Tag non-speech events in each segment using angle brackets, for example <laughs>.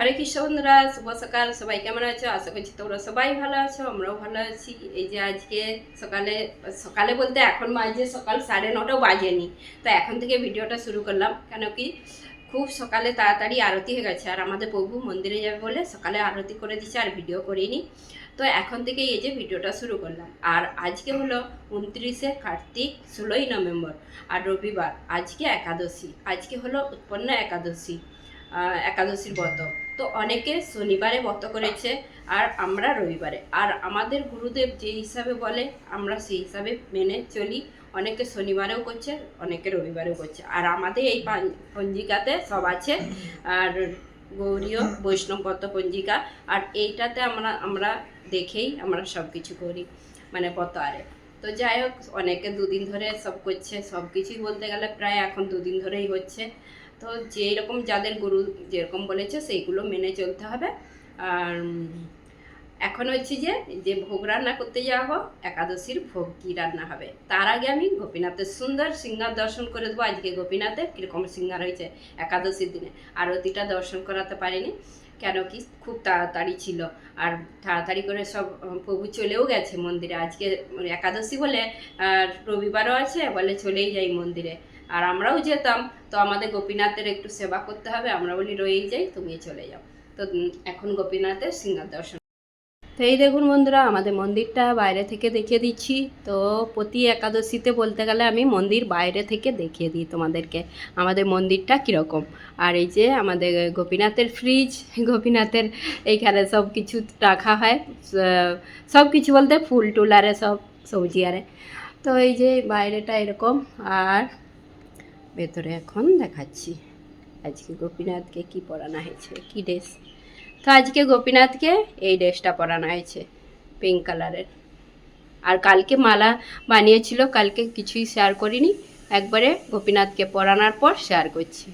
হরে কৃষ্ণ বন্ধুরা, শুভ সকাল। সবাই কেমন আছো? আশা করছি তোমরা সবাই ভালো আছো, আমরাও ভালো আছি। এই যে আজকে সকালে সকালে বলতে এখন বাজে সকাল সাড়ে নটাও বাজেনি। তো এখন থেকে ভিডিওটা শুরু করলাম। কেন কি? খুব সকালে তাড়াতাড়ি আরতি হয়ে গেছে। আর আমাদের প্রভু মন্দিরে যাবে বলে সকালে আরতি করে দিচ্ছে আর ভিডিও করিনি। তো এখন থেকে এই যে ভিডিওটা শুরু করলাম। আর আজকে হলো উনত্রিশে কার্তিক, ষোলোই নভেম্বর আর রবিবার। আজকে একাদশী। আজকে হলো উৎপন্ন একাদশী। একাদশীর ব্রত। তো অনেকে শনিবারে ব্রত করেছে আর আমরা রবিবারে। আর আমাদের গুরুদেব যে হিসাবে বলে, আমরা সেই হিসাবে মেনে চলি। অনেকে শনিবারেও করছে, অনেকে রবিবারেও করছে। আর আমাদের এই পঞ্জিকাতে সব আছে। আর গৌরীয় বৈষ্ণবগত পঞ্জিকা, আর এইটাতে আমরা আমরা দেখেই আমরা সব কিছু করি মানে ব্রত আরে। তো যাই হোক, অনেকে দুদিন ধরে সব করছে সব কিছুই বলতে গেলে প্রায় এখন দুদিন ধরেই হচ্ছে। তো যেই রকম যাদের গুরু যেরকম বলেছে, সেইগুলো মেনে চলতে হবে। আর, এখন হচ্ছে যে যে ভোগ রান্না করতে হোক, একাদশীর ভোগ কী রান্না হবে? তার আগে আমি গোপীনাথের সুন্দর সিঙ্গার দর্শন করে দেবো। আজকে গোপীনাথের কীরকম সিঙ্গার হয়েছে একাদশীর দিনে। আরতিটা দর্শন করাতে পারিনি, কেন কি খুব তাড়াতাড়ি ছিল। আর তাড়াতাড়ি করে সব, প্রভু চলেও গেছে মন্দিরে। আজকে একাদশী বলে, আর রবিবারও আছে, বলে চলেই যাই মন্দিরে। আর আমরাও যেতাম, তো আমাদের গোপীনাথের একটু সেবা করতে হবে, আমরা বলি রয়েই যাই, তুমি চলে যাও। তো এখন গোপীনাথের সিংহার দর্শন তো এই দেখুন বন্ধুরা, আমাদের মন্দিরটা বাইরে থেকে দেখিয়ে দিচ্ছি। তো প্রতি একাদশীতে বলতে গেলে আমি মন্দির বাইরে থেকে দেখিয়ে দিই তোমাদেরকে, আমাদের মন্দিরটা কীরকম। আর এই যে আমাদের গোপীনাথের ফ্রিজ <laughs> গোপীনাথের এইখানে সব কিছু রাখা হয় সব কিছু বলতে ফুল টুল আরে সব সবজি আরে। তো এই যে বাইরেটা এরকম, আর ভেতরে এখন দেখাচ্ছি। আজকে গোপীনাথকে কি পরানো হয়েছে? কি ড্রেস তো আজকে গোপীনাথকে এই ড্রেসটা পরানো হয়েছে পিঙ্ক কালারের আর কালকে মালা বানিয়েছিল, কালকে কিছুই শেয়ার করিনি। একবারে গোপীনাথকে পরানোর পর শেয়ার করছি।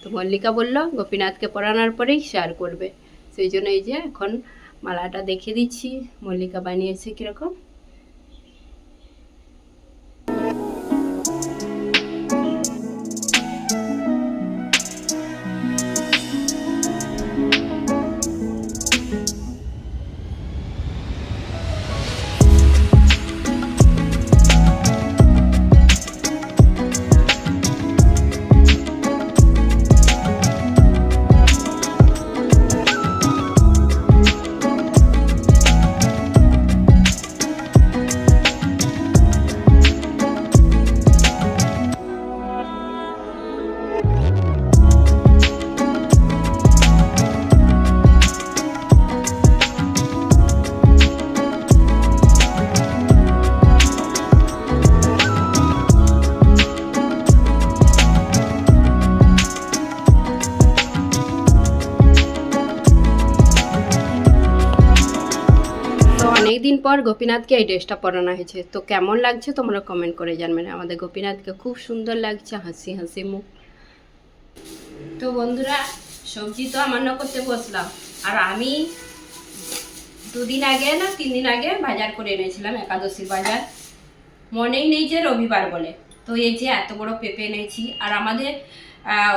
তো মল্লিকা বলল, গোপীনাথকে পরানোর পরেই শেয়ার করবে। সেই জন্য এই যে এখন মালাটা দেখে দিচ্ছি। মল্লিকা বানিয়েছে কীরকম? পর গোপীনাথকে এই ড্রেসটা পরানো হয়েছে। তো কেমন লাগছে তোমরা কমেন্ট করে জানবেন। আমাদের গোপীনাথকে খুব সুন্দর লাগছে, হাসি হাসি মুখ। তো বন্ধুরা, সবজি তো আমান্য করতে বসলাম। আর আমি দুদিন আগে না, তিন দিন আগে বাজার করে এনেছিলাম একাদশীর বাজার। মনেই নেই যে রবিবার বলে। তো এই যে এত বড় পেঁপে এনেছি। আর আমাদের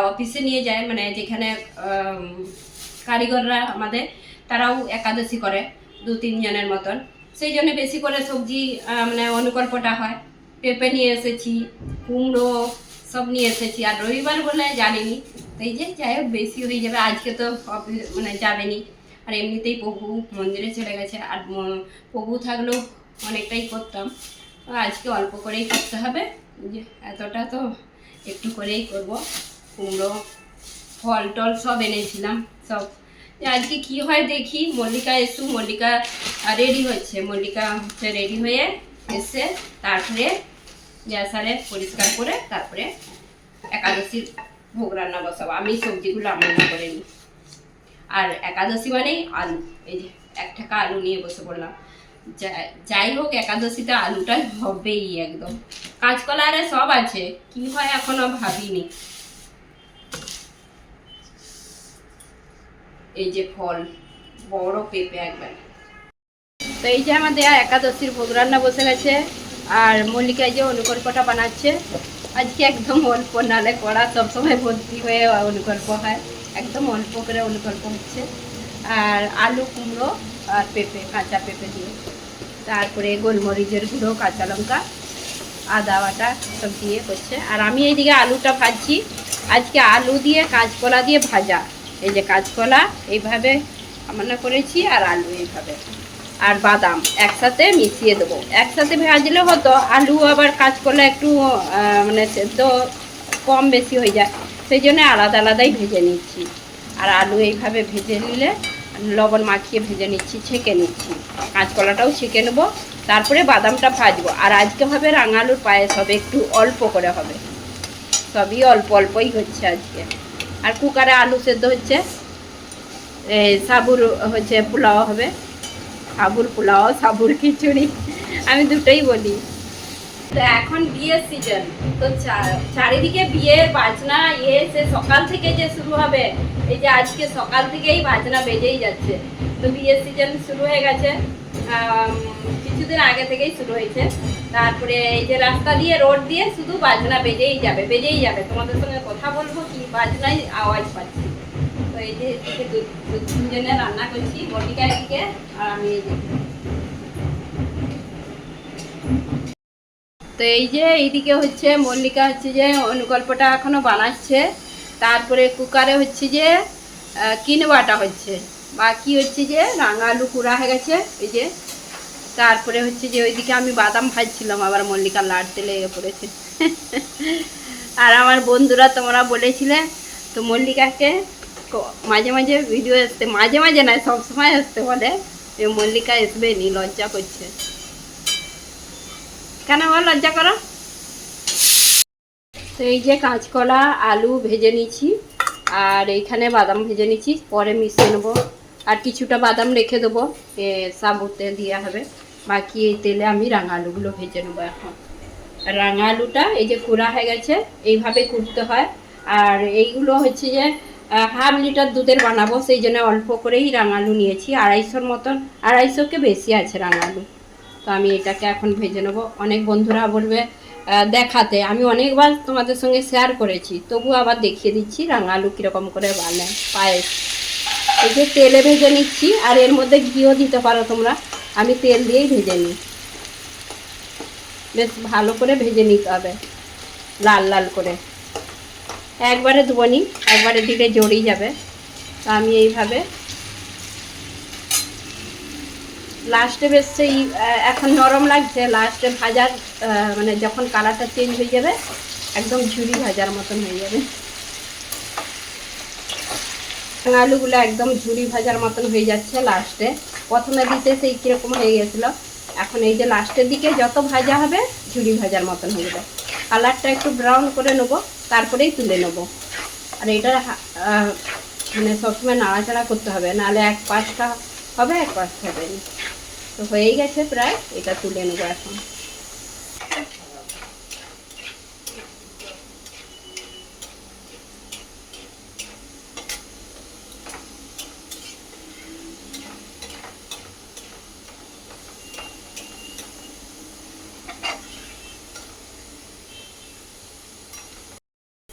অফিসে নিয়ে যায় মানে যেখানে কারিগররা আমাদের, তারাও একাদশী করে দু তিনজনের মতন। সেই জন্য বেশি করে সবজি মানে অনুকল্পটা হয়। পেঁপে নিয়ে এসেছি, কুমড়ো সব নিয়ে এসেছি। আর রবিবার বলে জানিনি। তো এই যে, যাই হোক, বেশি হয়ে যাবে। আজকে তো মানে যাবেনি। আর এমনিতেই প্রভু মন্দিরে চলে গেছে। আর প্রভু থাকলেও অনেকটাই করতাম। আজকে অল্প করেই করতে হবে। যে, এতটা তো একটু করেই করব। কুমড়ো ফল টল সব এনেছিলাম, সব। আজকে কি হয় দেখি। মল্লিকা এসু মল্লিকা রেডি হচ্ছে মল্লিকা হচ্ছে রেডি হয়ে এসে তারপরে গ্যাস আরে পরিষ্কার করে তারপরে একাদশীর ভোগ রান্না বসাবো। আমি সবজিগুলো রান্না করে নিই। আর একাদশী মানেই আলু। এই যে এক টাকা আলু নিয়ে বসে পড়লাম। যাই হোক, একাদশীতে আলুটা হবেই একদম। কাঁচকলা আরে সব আছে। কি হয় এখনও ভাবিনি। এই যে ফল, বড় পেঁপে একবার। তো এই যে আমাদের একাদশীর ভোগ রান্না বসে গেছে, আর মল্লিকা যে অনুকল্পটা বানাচ্ছে। আজকে একদম অল্প, নালে কড়া সবসময় ভর্তি হয়ে অনুকল্প হয়। একদম অল্প করে অল্প হচ্ছে। আর আলু কুমড়ো আর পেঁপে, কাঁচা পেঁপে দিয়ে। তারপরে গোলমরিচের গুঁড়ো, কাঁচা লঙ্কা, আদা বাটা সব দিয়ে করছে। আর আমি এইদিকে আলুটা ভাজছি। আজকে আলু দিয়ে কাঁচকলা দিয়ে ভাজা। এই যে কাঁচকলা, এইভাবে রান্না করেছি আর আলু এইভাবে। আর বাদাম একসাথে মিশিয়ে দেবো। একসাথে ভাজলে হতো, আলু আবার কাঁচকলা একটু মানে সেদ্ধ কম বেশি হয়ে যায়, সেই জন্য আলাদা আলাদাই ভেজে নিচ্ছি। আর আলু এইভাবে ভেজে নিলে লবণ মাখিয়ে ভেজে নিচ্ছি, ছেঁকে নিচ্ছি। কাঁচকলাটাও ছেঁকে নেব, তারপরে বাদামটা ভাজবো। আর আজকে হবে রাঙালুর পায়েস, হবে একটু অল্প করে হবে। সবই অল্প অল্পই হচ্ছে আজকে। আর কুকারে আলু সেদ্ধ হচ্ছে। এই সাবুর হচ্ছে পোলাও হবে। সাবুর পোলাও, সাবুর খিচুড়ি, আমি দুটোই বলি। তো এখন বিয়ের সিজন তো চারিদিকে বিয়ের বাজনা ইয়ে সে সকাল থেকে যে শুরু হবে, এই যে আজকে সকাল থেকেই বাজনা বেজেই যাচ্ছে। তো বিয়ের সিজন শুরু হয়ে গেছে কিছুদিন আগে থেকেই শুরু হয়েছে। তারপরে এই যে রাস্তা দিয়ে, রোড দিয়ে শুধু বাজনা বেজেই যাবে বেজেই যাবে। তোমাদের সঙ্গে কথা বলব কি বাজনাই আওয়াজ পাচ্ছি। তো এই যে দু- দুজনে রান্না করছি, বটিকা এদিকে, আর আমি এই যে। তো এই যে এইদিকে হচ্ছে মল্লিকা হচ্ছে যে অনুকল্পটা এখনও বানাচ্ছে। তারপরে কুকারে হচ্ছে যে কিনবাটা হচ্ছে। বাকি হচ্ছে যে রাঙা আলু কুড়া হয়ে গেছে, এই যে তারপরে হচ্ছে যে ওইদিকে আমি বাদাম ভাজছিলাম আবার মল্লিকা লাড়তে লেগে পড়েছে। আর আমার বন্ধুরা তোমরা বলেছিলে, তো মল্লিকাকে মাঝে মাঝে ভিডিও আসতে, মাঝে মাঝে নয় সবসময় আসতে বলে যে মল্লিকা আসবে নি, লজ্জা করছে। কেন বল, লজ্জা করো? তো এই যে কাঁচকলা, আলু ভেজে নিচ্ছি আর এইখানে বাদাম ভেজে নিচ্ছি পরে মিশিয়ে নেব। আর কিছুটা বাদাম রেখে দেবো সাবুতে দেওয়া হবে। বাকি এই তেলে আমি রাঙা আলুগুলো ভেজে নেব এখন। রাঙা আলুটা এই যে কুড়া হয়ে গেছে, এইভাবে কুড়তে হয়। আর এইগুলো হচ্ছে যে হাফ লিটার দুধের বানাবো, সেই জন্য অল্প করেই রাঙালু নিয়েছি। আড়াইশোর মতন, আড়াইশোকে বেশি আছে রাঙালু। তো আমি এটাকে এখন ভেজে নেব। অনেক বন্ধুরা বলবে দেখাতে। আমি অনেকবার তোমাদের সঙ্গে শেয়ার করেছি তবু আবার দেখিয়ে দিচ্ছি রাঙা আলু কীরকম করে বানায়, পায়েস। এই যে তেলে ভেজে নিচ্ছি, আর এর মধ্যে ঘিও দিতে পারো তোমরা। আমি তেল দিয়েই ভেজে নিই। বেশ ভালো করে ভেজে নিতে হবে, লাল লাল করে। একবারে দেবো নি একবারে দিলে জড়িয়ে যাবে। তো আমি এইভাবে লাস্টে বেশ সেই এখন নরম লাগছে লাস্টে ভাজার মানে যখন কালারটা চেঞ্জ হয়ে যাবে, একদম ঝুরি ভাজার মতন হয়ে যাবে। আলুগুলো একদম ঝুরি ভাজার মতন হয়ে যাচ্ছে লাস্টে প্রথমে দিতে সেই কীরকম হয়ে গেছিল। এখন এই যে লাস্টের দিকে যত ভাজা হবে, ঝুড়ি ভাজার মতন হয়ে যাবে। কালারটা একটু ব্রাউন করে নেব, তারপরেই তুলে নেব। আর এটা মানে সবসময় নাড়াচাড়া করতে হবে, নাহলে এক পাশটা হবে, এক পাশটা হবে তো হয়েই গেছে প্রায়, এটা তুলে নেব এখন।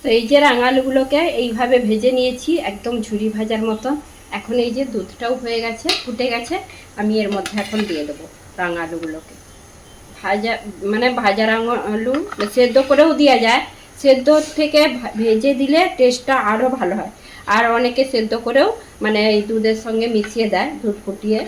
তো এই যে রাঙালুগুলোকে এইভাবে ভেজে নিয়েছি, একদম ঝুরি ভাজার মতো এখন এই যে দুধটাও হয়ে গেছে, ফুটে গেছে, আমি এর মধ্যে এখন দিয়ে দেবো রাঙালুগুলোকে। ভাজা মানে ভাজা রাঙা আলু সেদ্ধ করেও দেওয়া যায়। সেদ্ধ থেকে ভেজে দিলে টেস্টটা আরও ভালো হয়। আর অনেকে সেদ্ধ করেও মানে এই দুধের সঙ্গে মিশিয়ে দেয়, দুধ ফুটিয়ে।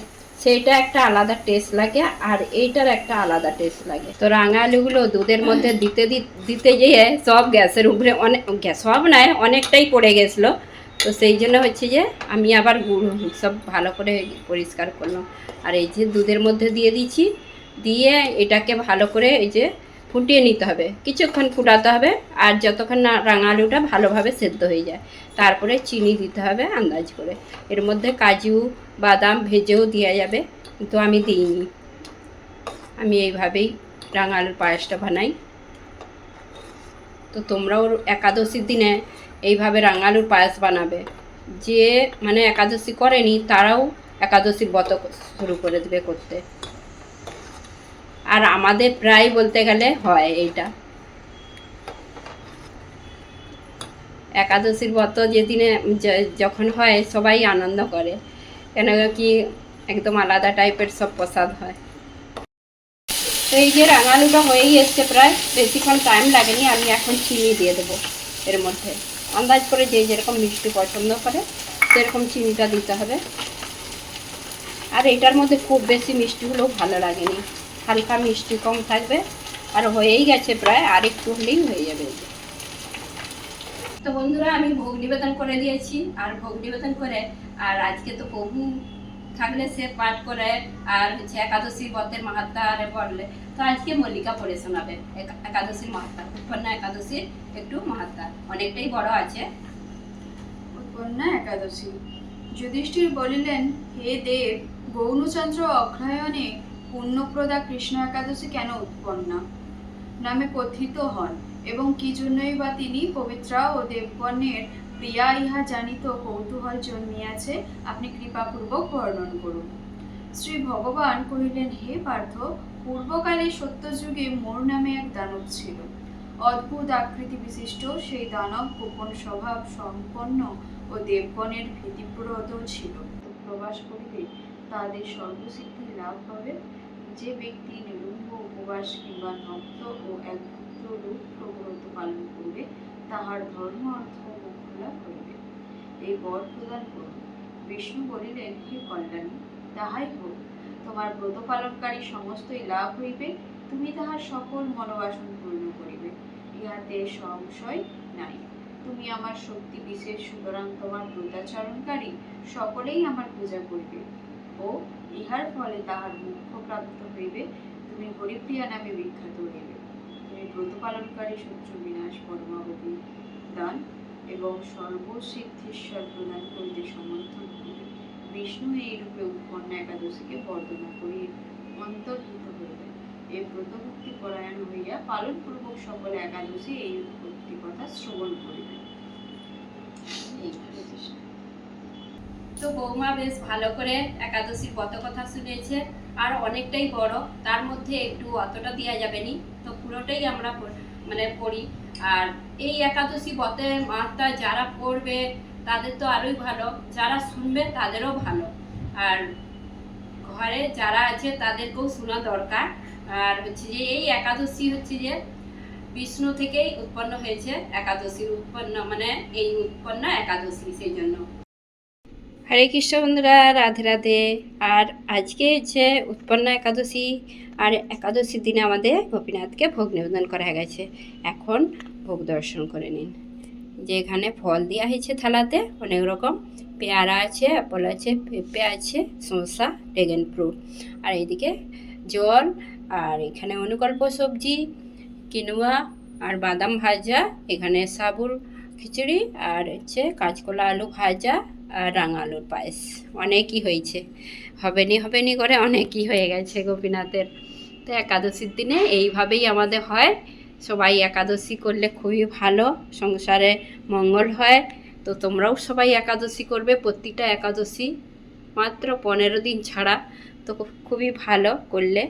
সেইটা একটা আলাদা টেস্ট লাগে আর এইটার একটা আলাদা টেস্ট লাগে। তো রাঙা আলুগুলো দুধের মধ্যে দিতে দিতে গিয়ে সব গ্যাসের উপরে অনেক গ্যাস সব নয় অনেকটাই পড়ে গেছিল। তো সেই জন্য হচ্ছে যে আমি আবার গুঁড়ো সব ভালো করে পরিষ্কার করলাম। আর এই যে দুধের মধ্যে দিয়ে দিচ্ছি, দিয়ে এটাকে ভালো করে এই যে ফুটিয়ে নিতে হবে। কিছুক্ষণ ফুটাতে হবে আর যতক্ষণ না রাঙা আলুটা ভালোভাবে সেদ্ধ হয়ে যায়, তারপরে চিনি দিতে হবে আন্দাজ করে। এর মধ্যে কাজু, বাদাম ভেজেও দেওয়া যাবে, কিন্তু আমি দিইনি। আমি এইভাবেই রাঙা আলুর পায়েসটা বানাই। তো তোমরাও একাদশীর দিনে এইভাবে রাঙা আলুর পায়েস বানাবে। যে মানে একাদশী করেনি, তারাও একাদশীর ব্রত শুরু করে দেবে করতে। আর আমাদের প্রায় বলতে গেলে হয় এইটা। একাদশীর ব্রত যেদিনে যখন হয় সবাই আনন্দ করে, কেন কি একদম আলাদা টাইপের সব প্রসাদ হয়। তো এই যে রাঙালুটা হয়েই এসছে প্রায়, বেশিক্ষণ টাইম লাগেনি, আমি এখন চিনি দিয়ে দেবো এর মধ্যে। আন্দাজ করে যে যেরকম মিষ্টি পছন্দ করে, সেরকম চিনিটা দিতে হবে। আর এটার মধ্যে খুব বেশি মিষ্টি হলেও ভালো লাগেনি। হালকা মিষ্টি কম থাকবে। আর হয়েই গেছে প্রায় আর একটু হলেই হয়ে যাবে তো বন্ধুরা, আমি ভোগ নিবেদন করে দিয়েছি। আর ভোগ নিবেদন করে, আর আজকে তো প্রভু থাকলে সে পাঠ করে, আর হচ্ছে একাদশী ব্রতের মাহাত্মা আরে পড়লে। তো আজকে মল্লিকা পড়ে শোনাবে। একা- একাদশীর মাহাত্মা উৎপন্ন একাদশীর একটু মাহাত্মা অনেকটাই বড় আছে। কন্যা একাদশী। যুধিষ্ঠির বলিলেন, হে দেব, গৌণচন্দ্র অগ্রহায়ণে পুণ্যপ্রদা কৃষ্ণ একাদশী কেন উৎপন্ন? নামে কথিত হন এবং কি জন্যই বা তিনি পবিত্রা ও দেবগণের প্রিয়া ইহা জানিত কৌতূহল জন্মিয়াছে, আপনি কৃপাপূর্বক বর্ণন করুন। শ্রী ভগবান কহিলেন, হে পার্থ, পূর্বকালে সত্যযুগে মোর নামে এক দানব ছিল। অদ্ভুত আকৃতি বিশিষ্ট সেই দানব গোপন স্বভাব সম্পন্ন ও দেবগণের ভীতিপ্রদ ছিল। প্রবাস করিলে তাদের সর্বসিদ্ধি লাভ হবে। যে ব্যক্তি নিরুম্ব উপবাস কিংবা নক্ত ও একভুক্ত রূপ প্রব্রত পালন করবে, তাহার ধর্ম অর্থ মোক্ষ লাভ করিবে। এই বর প্রদান করুন। বিষ্ণু বলিলেন, হে কল্যাণী, তাহাই হোক। তোমার ব্রত পালনকারী সমস্তই লাভ হইবে। তুমি তাহার সকল মনোবাসন পূর্ণ করিবে। ইহাতে সংশয় নাই। তুমি আমার শক্তি বিশেষ, সুতরাং তোমার ব্রতাচরণকারী সকলেই আমার পূজা করিবে। ও ইহার ফলে তাহার মুখ্য প্রাপ্ত হইবে। তুমি হরিপ্রিয়া নামে বিখ্যাত হইবে। তুমি ব্রত পালনকারী শত্রু, বিনাশ, পরমাবধি দান এবং সর্বসিদ্ধিশ্বর প্রদান করিতে সমর্থন হইবে বিষ্ণু এই রূপে উৎপন্ন একাদশীকে বর্ণনা করি অন্তর্হিত হইবে। এই ব্রতভক্তি পরায়ণ হইয়া পালন পূর্বক সকল একাদশী এই কথা শ্রবণ করিবে এই তো বৌমা বেশ ভালো করে একাদশীর কত কথা শুনেছে, আর অনেকটাই বড়, তার মধ্যে একটু অতটা দেওয়া যাবে নি। তো পুরোটাই আমরা মানে পড়ি। আর এই একাদশী ব্রতের মাত্রা যারা পড়বে, তাদের তো আরোই ভালো, যারা শুনবে তাদেরও ভালো। আর ঘরে যারা আছে তাদেরকেও শোনা দরকার। আর হচ্ছে যে এই একাদশী হচ্ছে যে বিষ্ণু থেকেই উৎপন্ন হয়েছে একাদশীর উৎপন্ন মানে এই উৎপন্ন একাদশী, সেই জন্য। হরে কৃষ্ণ বন্ধুরা, রাধে রাধে। আর আজকে যে উৎপন্ন একাদশী, আর একাদশীর দিনে আমাদের গোপীনাথকে ভোগ নিবেদন করা গেছে। এখন ভোগ দর্শন করে নিন। যে এখানে ফল দেওয়া হয়েছে থালাতে, অনেক রকম। পেয়ারা আছে অ্যাপল আছে, পেঁপে আছে, শসা, ড্রেগন ফ্রুট। আর এইদিকে জল, আর এখানে অনুকল্প সবজি, কিনুয়া, আর বাদাম ভাজা, এখানে সাবুর খিচুড়ি আর হচ্ছে কাঁচকলা আলু ভাজা আর রাঙা আলুর পায়েস। অনেকই হয়েছে। হবেনি হবেনি করে অনেকই হয়ে গেছে গোপীনাথের। তো একাদশীর দিনে এইভাবেই আমাদের হয়। সবাই একাদশী করলে খুবই ভালো, সংসারে মঙ্গল হয়। তো তোমরাও সবাই একাদশী করবে, প্রতিটা একাদশী মাত্র পনেরো দিন ছাড়া। তো খুবই ভালো করলে।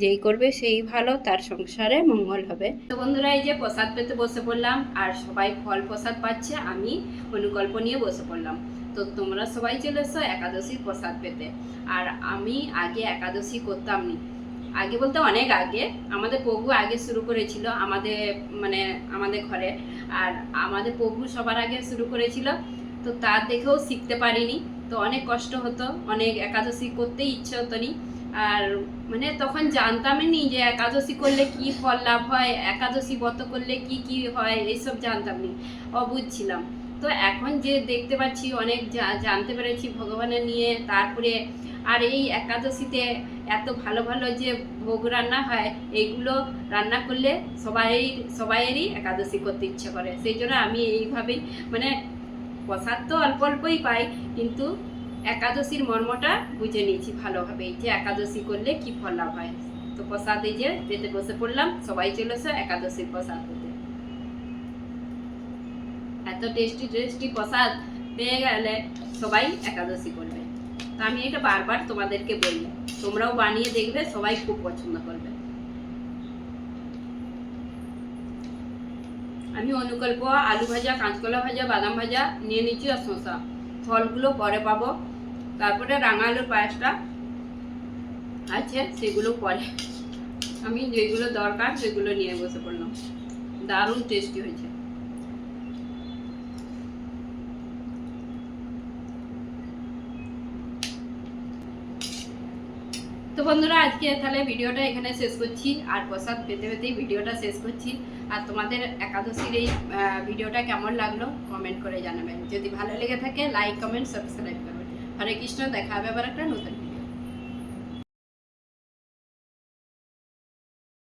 যেই করবে সেই ভালো, তার সংসারে মঙ্গল হবে। তো বন্ধুরা, এই যে প্রসাদ পেতে বসে পড়লাম, আর সবাই ফল প্রসাদ পাচ্ছে, আমি অনুকল্প নিয়ে বসে পড়লাম। তো তোমরা সবাই চলে এসো একাদশীর প্রসাদ পেতে। আর আমি আগে একাদশী করতাম নি আগে বলতে অনেক আগে, আমাদের প্রভু আগে শুরু করেছিল আমাদের মানে আমাদের ঘরে। আর আমাদের প্রভু সবার আগে শুরু করেছিল, তো তার দেখেও শিখতে পারিনি। তো অনেক কষ্ট হতো, অনেক একাদশী করতেই ইচ্ছে হতো নি। আর মানে তখন জানতামই নি যে একাদশী করলে কি ফল লাভ হয়, একাদশী ব্রত করলে কি কি হয়, এইসব জানতাম নি, অবুঝ ছিলাম। তো এখন যে দেখতে পাচ্ছি, অনেক জানতে পেরেছি ভগবানের নিয়ে, তারপরে আর এই একাদশীতে এত ভালো ভালো যে ভোগ রান্না হয়, এইগুলো রান্না করলে সবাই, সবাইয়েরই একাদশী করতে ইচ্ছে করে। সেই জন্য আমি এইভাবেই মানে প্রসাদ তো অল্প অল্পই পাই, কিন্তু একাদশীর মর্মটা বুঝে নিয়েছি ভালোভাবে। যে একাদশী করলে কি ফল লাভ হয়? তো প্রসাদ যে পেতে বসে পড়লাম, সবাই চলে একাদশীর প্রসাদ পেতে। এত টেস্টি টেস্টি প্রসাদ পেয়ে গেলে সবাই একাদশী করবে। তো আমি এটা বারবার তোমাদেরকে বলি, তোমরাও বানিয়ে দেখবে, সবাই খুব পছন্দ করবে। আমি অনুকল্প, আলু ভাজা, কাঁচকলা ভাজা, বাদাম ভাজা নিয়ে নিচ্ছি আর শসা। ফলগুলো পরে পাবো। তারপরে রাঙা আলুর পায়েসটা আছে, সেগুলো পরে আমি যেগুলো দরকার সেগুলো নিয়ে বসে পড়লাম। দারুণ টেস্টি হয়েছে। তো বন্ধুরা, আজকে তাহলে ভিডিওটা এখানে শেষ করছি। আর প্রসাদ পেতে পেতেই ভিডিওটা শেষ করছি। আর তোমাদের একাদশীর এই ভিডিওটা কেমন লাগল? কমেন্ট করে জানাবেন। যদি ভালো লেগে থাকে like comment subscribe Hare Krishna দেখা হবে আবার একটা নতুন